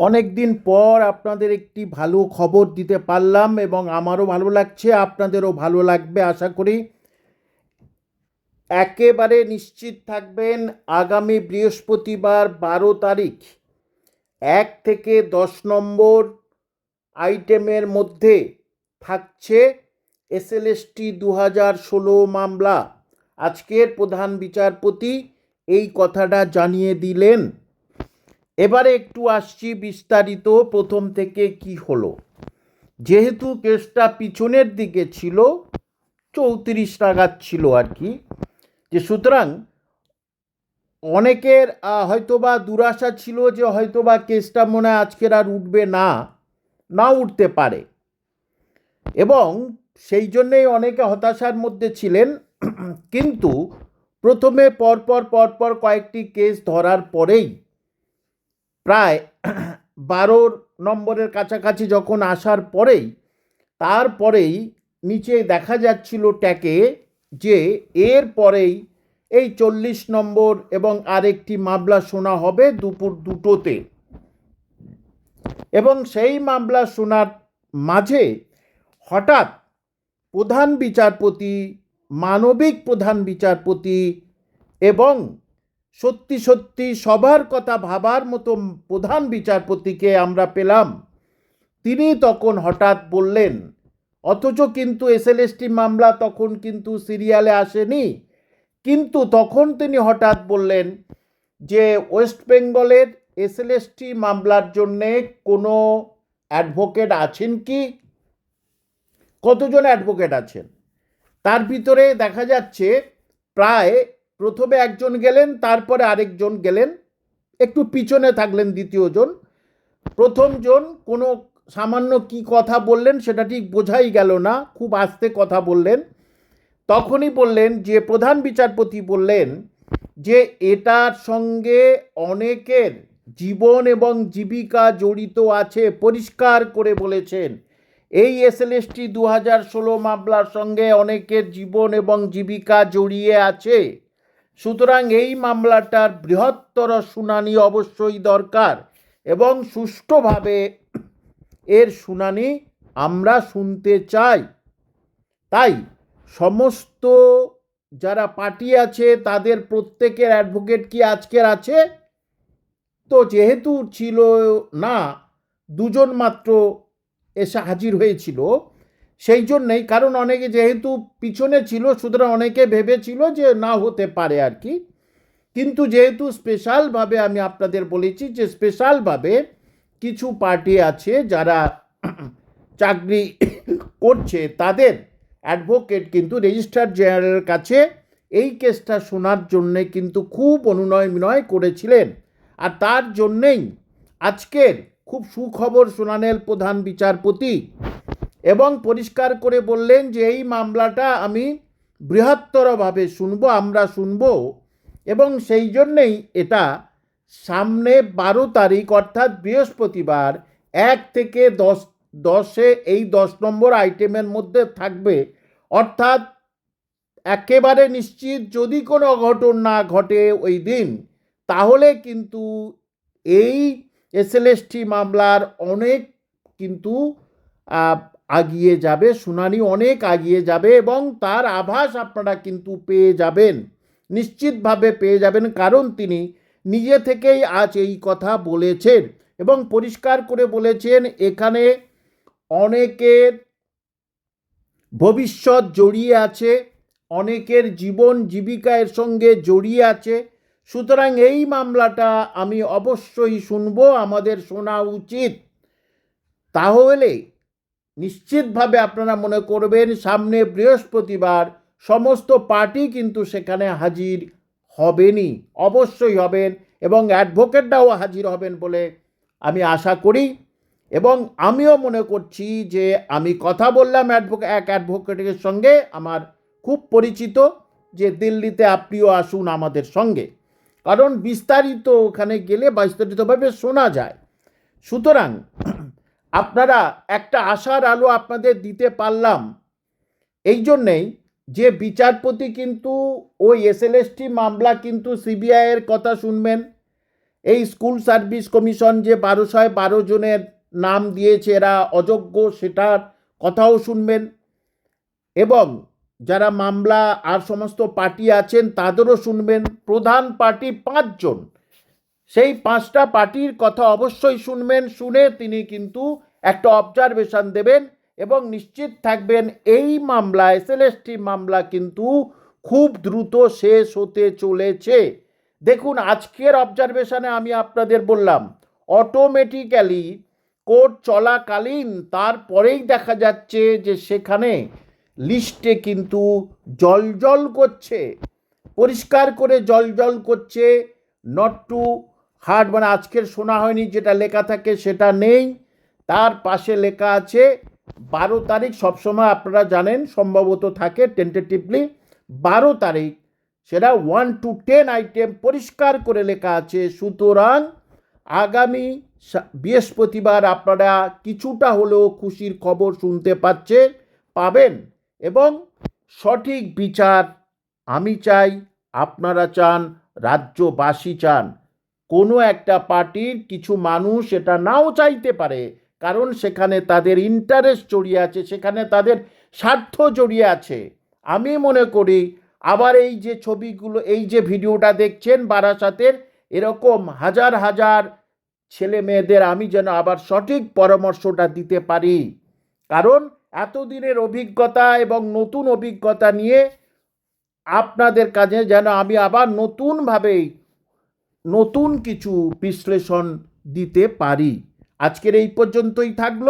অনেক দিন পর আপনাদের একটি ভালো খবর দিতে পারলাম এবং আমারও ভালো লাগছে, আপনাদেরও ভালো লাগবে আশা করি। একেবারে নিশ্চিত থাকবেন, আগামী বৃহস্পতিবার বারো তারিখ, এক থেকে দশ নম্বর আইটেমের মধ্যে থাকছে এসএলএসটি দু হাজার ষোলো মামলা। আজকের প্রধান বিচারপতি এই কথাটা জানিয়ে দিলেন। এবারে একটু আসছি বিস্তারিত, প্রথম থেকে কি হলো। যেহেতু কেসটা পিছনের দিকে ছিল, চৌত্রিশ নাগাদ ছিল আর কি, যে সুতরাং অনেকের হয়তোবা দুরাশা ছিল যে হয়তোবা কেসটা মনে হয় আজকের আর উঠবে না না উঠতে পারে। এবং সেই জন্যেই অনেকে হতাশার মধ্যে ছিলেন, কিন্তু প্রথমে পরপর পরপর কয়েকটি কেস ধরার পরেই প্রায় বারোর নম্বরের কাছাকাছি যখন আসার পরেই, তারপরেই নিচে দেখা যাচ্ছিল ট্যাকে যে এর পরেই এই চল্লিশ নম্বর এবং আরেকটি মামলা শোনা হবে দুপুর দুটোতে। এবং সেই মামলা শোনার মাঝে হঠাৎ প্রধান বিচারপতি, মানবিক প্রধান বিচারপতি এবং সত্যি সত্যি সবার কথা ভাবার মতো প্রধান বিচারপতিকে আমরা পেলাম। তিনি তখন হঠাৎ বললেন, অথচ কিন্তু এসএলএসটি মামলা তখন কিন্তু সিরিয়ালে আসেনি। কিন্তু তখন তিনি হঠাৎ বললেন যে, ওয়েস্ট বেঙ্গলের এসএলএসটি মামলার জন্যে কোনো অ্যাডভোকেট আছেন কি? কতজন অ্যাডভোকেট আছেন? তার ভিতরে দেখা যাচ্ছে, প্রায় প্রথমে একজন গেলেন, তারপরে আরেকজন গেলেন, একটু পিছনে থাকলেন দ্বিতীয়জন। প্রথমজন কোনো সামান্য কি কথা বললেন সেটা ঠিক বোঝাই গেল না, খুব আস্তে কথা বললেন। তখনই বললেন যে, প্রধান বিচারপতি বললেন যে, এটার সঙ্গে অনেকের জীবন এবং জীবিকা জড়িত আছে, পরিষ্কার করে বলেছেন। এই এসএলএসটি দু হাজার ষোলো মামলার সঙ্গে অনেকের জীবন এবং জীবিকা জড়িয়ে আছে। সুতরাং এই মামলাটার বৃহত্তর শুনানি অবশ্যই দরকার এবং সুষ্ঠুভাবে এর শুনানি আমরা শুনতে চাই। তাই সমস্ত যারা পার্টি আছে, তাদের প্রত্যেকের অ্যাডভোকেট কি আজকের আছে? তো যেহেতু ছিল না, দুজন মাত্র এসে হাজির হয়েছিল সেই জন্যেই, কারণ অনেকে যেহেতু পিছনে ছিল, সুতরাং অনেকে ভেবেছিল যে না হতে পারে আর কি। কিন্তু যেহেতু স্পেশালভাবে আমি আপনাদের বলেছি যে স্পেশালভাবে কিছু পার্টি আছে যারা চাকরি করছে, তাদের অ্যাডভোকেট কিন্তু রেজিস্ট্রার জেনারেলের কাছে এই কেসটা শোনার জন্যে কিন্তু খুব অনুনয় বিনয় করেছিলেন। আর তার জন্যেই আজকের খুব সুখবর শোনালেন প্রধান বিচারপতি এবং পরিষ্কার করে বললেন যে এই মামলাটা আমি বৃহত্তরভাবে শুনব, আমরা শুনব। এবং সেই জন্যেই এটা সামনে বারো তারিখ, অর্থাৎ বৃহস্পতিবার, এক থেকে দশ, দশে এই দশ নম্বর আইটেমের মধ্যে থাকবে। অর্থাৎ একেবারে নিশ্চিত যদি কোনো অঘটন না ঘটে ওই দিন, তাহলে কিন্তু এই এসএলএসটি মামলার অনেক কিন্তু আগিয়ে যাবে, শুনানি অনেক আগিয়ে যাবে এবং তার আভাস আপনারা কিন্তু পেয়ে যাবেন, নিশ্চিতভাবে পেয়ে যাবেন কারণ তিনি নিজে থেকেই আজ এই কথা বলেছেন এবং পরিষ্কার করে বলেছেন, এখানে অনেকের ভবিষ্যৎ জড়িয়ে আছে, অনেকের জীবন জীবিকা এর সঙ্গে জড়িয়ে আছে, সুতরাং এই মামলাটা আমি অবশ্যই শুনব, আমাদের শোনা উচিত। তাহলে নিশ্চিতভাবে আপনারা মনে করবেন সামনে বৃহস্পতিবার সমস্ত পার্টি কিন্তু সেখানে হাজির হবেনই, অবশ্যই হবেন এবং অ্যাডভোকেটরাও হাজির হবেন বলে আমি আশা করি। এবং আমিও মনে করছি যে আমি কথা বললাম অ্যাডভোকে, এক অ্যাডভোকেটের সঙ্গে, আমার খুব পরিচিত যে দিল্লিতে আপনিও আসুন আমাদের সঙ্গে। কারণ বিস্তারিত ওখানে গেলে বিস্তারিতভাবে শোনা যায়। সুতরাং আপনারা একটা আশার আলো আপনাদের দিতে পারলাম। এই জন্যেই যে বিচারপতি কিন্তু ওই এসএলএসটি মামলা কিন্তু সিবিআইয়ের কথা শুনবেন। এই স্কুল সার্ভিস কমিশন যে বারোশয় বারো জনের নাম দিয়েছে এরা অযোগ্য সেটার কথাও শুনবেন। এবং যারা মামলা আর সমস্ত পার্টি আছেন তাদেরও শুনবেন। প্রধান পার্টি পাঁচজন। সেই পাঁচটা পার্টির কথা অবশ্যই শুনবেন, শুনে তিনি কিন্তু একটা অবজারভেশন দেবেন এবং নিশ্চিত থাকবেন এই মামলা এসএলএসটি মামলা কিন্তু খুব দ্রুত শেষ হতে চলেছে। দেখুন, আজকের অবজারভেশনে আমি আপনাদের বললাম অটোমেটিক্যালি কোর্ট চলাকালীন তারপরেই দেখা যাচ্ছে যে সেখানে লিস্টে কিন্তু জলজল করছে, পরিষ্কার করে জলজল করছে নট টু হার্ড মানে আজকের শোনা হয়নি, যেটা লেখা থাকে সেটা নেই। তার পাশে লেখা আছে, বারো তারিখ, সবসময় আপনারা জানেন, সম্ভবত থাকে টেন্টেটিভলি বারো তারিখ, সেটা ওয়ান টু টেন আইটেম পরিষ্কার করে লেখা আছে। সুতরাং আগামী বৃহস্পতিবার আপনারা কিছুটা হলেও খুশির খবর শুনতে পাচ্ছে, পাবেন। এবং সঠিক বিচার আমি চাই, আপনারা চান, রাজ্যবাসী চান। কোনো একটা পার্টির কিছু মানুষ এটা নাও চাইতে পারে। কারণ সেখানে তাদের ইন্টারেস্ট জড়িয়ে আছে, সেখানে তাদের স্বার্থ জড়িয়ে আছে। আমি মনে করি, আবার এই যে ছবিগুলো, এই যে ভিডিওটা দেখছেন বারাসাতের, এরকম হাজার হাজার ছেলে মেয়েদের আমি যেন আবার সঠিক পরামর্শটা দিতে পারি। কারণ এতদিনের অভিজ্ঞতা এবং নতুন অভিজ্ঞতা নিয়ে আপনাদের কাছে যেন আমি আবার নতুনভাবেই নতুন কিছু বিশ্লেষণ দিতে পারি। আজকের এই পর্যন্তই থাকল।